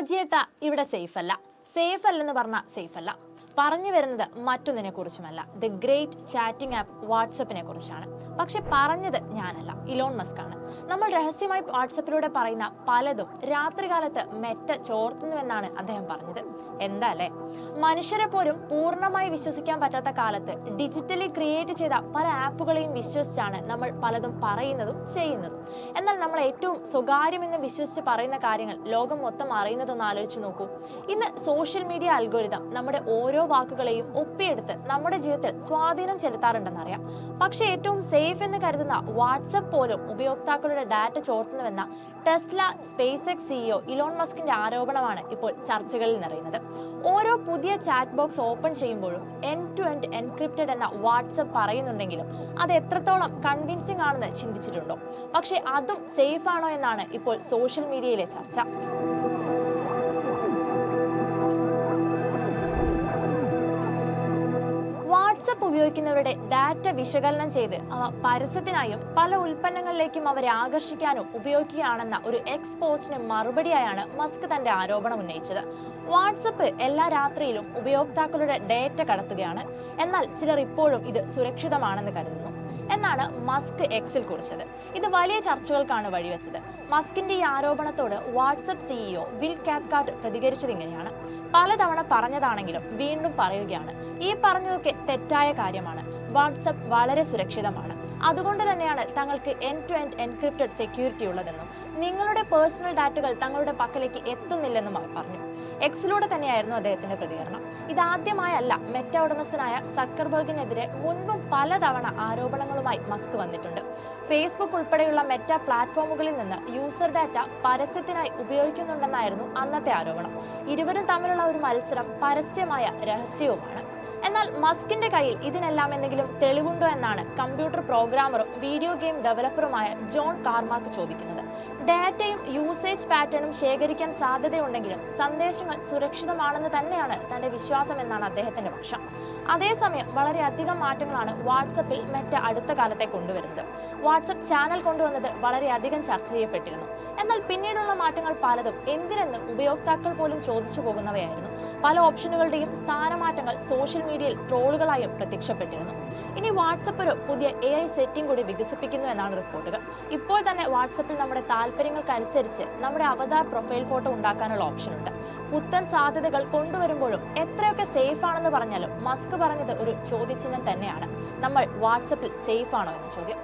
സജിയേട്ട ഇവിടെ സേഫ് അല്ല സേഫ് അല്ലെന്ന് പറഞ്ഞാൽ സേഫ് അല്ല പറഞ്ഞു വരുന്നത് മറ്റൊന്നിനെ കുറിച്ചുമല്ല ദ ഗ്രേറ്റ് ചാറ്റിംഗ് ആപ്പ് വാട്സപ്പിനെ കുറിച്ചാണ് പക്ഷെ പറഞ്ഞത് ഞാനല്ല ഇലോൺ മസ്ക് ആണ്. നമ്മൾ രഹസ്യമായി വാട്സപ്പിലൂടെ പറയുന്ന പലതും രാത്രികാലത്ത് മെറ്റ ചോർത്തുന്നുവെന്നാണ് അദ്ദേഹം പറഞ്ഞത്. എന്താ അല്ലേ മനുഷ്യരെ പോലും പൂർണമായി വിശ്വസിക്കാൻ പറ്റാത്ത കാലത്ത് ഡിജിറ്റലി ക്രിയേറ്റ് ചെയ്ത പല ആപ്പുകളെയും വിശ്വസിച്ചാണ് നമ്മൾ പലതും പറയുന്നതും ചെയ്യുന്നതും. എന്നാൽ നമ്മൾ ഏറ്റവും സ്വകാര്യമെന്ന് വിശ്വസിച്ച് പറയുന്ന കാര്യങ്ങൾ ലോകം മൊത്തം അറിയുന്നതൊന്ന് ആലോചിച്ച് നോക്കൂ. ഇന്ന് സോഷ്യൽ മീഡിയ അൽഗോരിതം നമ്മുടെ ഓരോ വാക്കുകളെയും ഒപ്പിയെടുത്ത് നമ്മുടെ ജീവിതത്തിൽ സ്വാധീനം ചെലുത്താറുണ്ടെന്നറിയാം പക്ഷേ ഏറ്റവും സേഫ് എന്ന് കരുതുന്ന വാട്സപ്പ് പോലും ഉപയോക്താക്കളുടെ data ചോർത്തുന്നുവെന്ന Tesla Space X CEO Elon മസ്കിന്റെ ആരോപണമാണ് ഇപ്പോൾ ചർച്ചകളിൽ നിറയുന്നത്. ഓരോ പുതിയ ചാറ്റ് ബോക്സ് ഓപ്പൺ ചെയ്യുമ്പോഴും എൻ ടു എൻഡ് എൻക്രിപ്റ്റഡ് എന്ന വാട്സപ്പ് പറയുന്നുണ്ടെങ്കിലും അത് എത്രത്തോളം കൺവിൻസിംഗ് ആണെന്ന് ചിന്തിച്ചിട്ടുണ്ടോ? പക്ഷേ അതും സേഫ് ആണോ എന്നാണ് ഇപ്പോൾ സോഷ്യൽ മീഡിയയിലെ ചർച്ച. ഉപയോഗിക്കുന്നവരുടെ ഡാറ്റ വിശകലനം ചെയ്ത് അവ പരസ്യത്തിനായും പല ഉൽപ്പന്നങ്ങളിലേക്കും അവരെ ആകർഷിക്കാനും ഉപയോഗിക്കുകയാണെന്ന ഒരു എക്സ് പോസ്റ്റിന് മറുപടിയായാണ് മസ്ക് തന്റെ ആരോപണം ഉന്നയിച്ചത്. വാട്സപ്പ് എല്ലാ രാത്രിയിലും ഉപയോക്താക്കളുടെ ഡേറ്റ കടത്തുകയാണ്. എന്നാൽ ചിലർ ഇപ്പോഴും ഇത് സുരക്ഷിതമാണെന്ന് കരുതുന്നു. എന്നാണ് മസ്ക് എക്സിൽ കുറിച്ചത്. ഇത് വലിയ ചർച്ചകൾക്കാണ് വഴിവെച്ചത്. മസ്കിന്റെ ഈ ആരോപണത്തോട് വാട്സപ്പ് സിഇഒ വിൽ കാപ്കാർട്ട് പ്രതികരിച്ചത് ഇങ്ങനെയാണ്. പലതവണ പറഞ്ഞതാണെങ്കിലും വീണ്ടും പറയുകയാണ്. ഈ പറഞ്ഞതൊക്കെ തെറ്റായ കാര്യമാണ്. വാട്സപ്പ് വളരെ സുരക്ഷിതമാണ്. അതുകൊണ്ട് തന്നെയാണ് തങ്ങൾക്ക് end to end encrypted security ഉള്ളതെന്നും നിങ്ങളുടെ പേഴ്സണൽ ഡാറ്റകൾ തങ്ങളുടെ പക്കലേക്ക് എത്തുന്നില്ലെന്നും അവർ പറഞ്ഞു. എക്സിലൂടെ തന്നെയായിരുന്നു അദ്ദേഹത്തിന്റെ പ്രതികരണം. ഇതാദ്യമായല്ല മെറ്റ ഉടമസ്ഥനായ സക്കർബർഗിനെതിരെ മുൻപും പലതവണ ആരോപണങ്ങളുമായി മസ്ക് വന്നിട്ടുണ്ട്. ഫേസ്ബുക്ക് ഉൾപ്പെടെയുള്ള മെറ്റ പ്ലാറ്റ്ഫോമുകളിൽ നിന്ന് യൂസർ ഡാറ്റ പരസ്യത്തിനായി ഉപയോഗിക്കുന്നുണ്ടെന്നായിരുന്നു അന്നത്തെ ആരോപണം. ഇരുവരും തമ്മിലുള്ള ഒരു മത്സരം പരസ്യമായ രഹസ്യവുമാണ്. എന്നാൽ മസ്കിന്റെ കയ്യിൽ ഇതിനെല്ലാം എന്തെങ്കിലും തെളിവുണ്ടോ എന്നാണ് കമ്പ്യൂട്ടർ പ്രോഗ്രാമറും വീഡിയോ ഗെയിം ഡെവലപ്പറുമായ ജോൺ കാർമാർക്ക് ചോദിക്കുന്നത്. ഡാറ്റയും യൂസേജ് പാറ്റേണും ശേഖരിക്കാൻ സാധ്യതയുണ്ടെങ്കിലും സന്ദേശങ്ങൾ സുരക്ഷിതമാണെന്ന് തന്നെയാണ് തന്റെ വിശ്വാസം എന്നാണ് അദ്ദേഹത്തിന്റെ പക്ഷം അതേസമയം വളരെയധികം മാറ്റങ്ങളാണ് വാട്സപ്പിൽ മെറ്റ അടുത്ത കാലത്തെ കൊണ്ടുവരുന്നത്. വാട്സപ്പ് ചാനൽ കൊണ്ടുവന്നത് വളരെയധികം ചർച്ച ചെയ്യപ്പെട്ടിരുന്നു. എന്നാൽ പിന്നീടുള്ള മാറ്റങ്ങൾ പലതും എന്തിനെന്ന് ഉപയോക്താക്കൾ പോലും ചോദിച്ചു പോകുന്നവയായിരുന്നു. പല ഓപ്ഷനുകളുടെയും സ്ഥാനമാറ്റങ്ങൾ സോഷ്യൽ മീഡിയയിൽ ട്രോളുകളായും പ്രത്യക്ഷപ്പെട്ടിരുന്നു. ഇനി വാട്സപ്പ് ഒരു പുതിയ എ ഐ സെറ്റിംഗ് കൂടി വികസിപ്പിക്കുന്നു എന്നാണ് റിപ്പോർട്ടുകൾ. ഇപ്പോൾ തന്നെ വാട്സപ്പിൽ നമ്മുടെ താല്പര്യങ്ങൾക്കനുസരിച്ച് നമ്മുടെ അവതാർ പ്രൊഫൈൽ ഫോട്ടോ ഉണ്ടാക്കാനുള്ള ഓപ്ഷൻ ഉണ്ട് പുത്തൻ സാധ്യതകൾ കൊണ്ടുവരുമ്പോഴും എത്രയൊക്കെ സേഫ് ആണെന്ന് പറഞ്ഞാലും മസ്ക് പറഞ്ഞത് ഒരു ചോദ്യചിഹ്നം തന്നെയാണ്. നമ്മൾ വാട്സപ്പിൽ സേഫ് ആണോ എന്ന ചോദ്യം.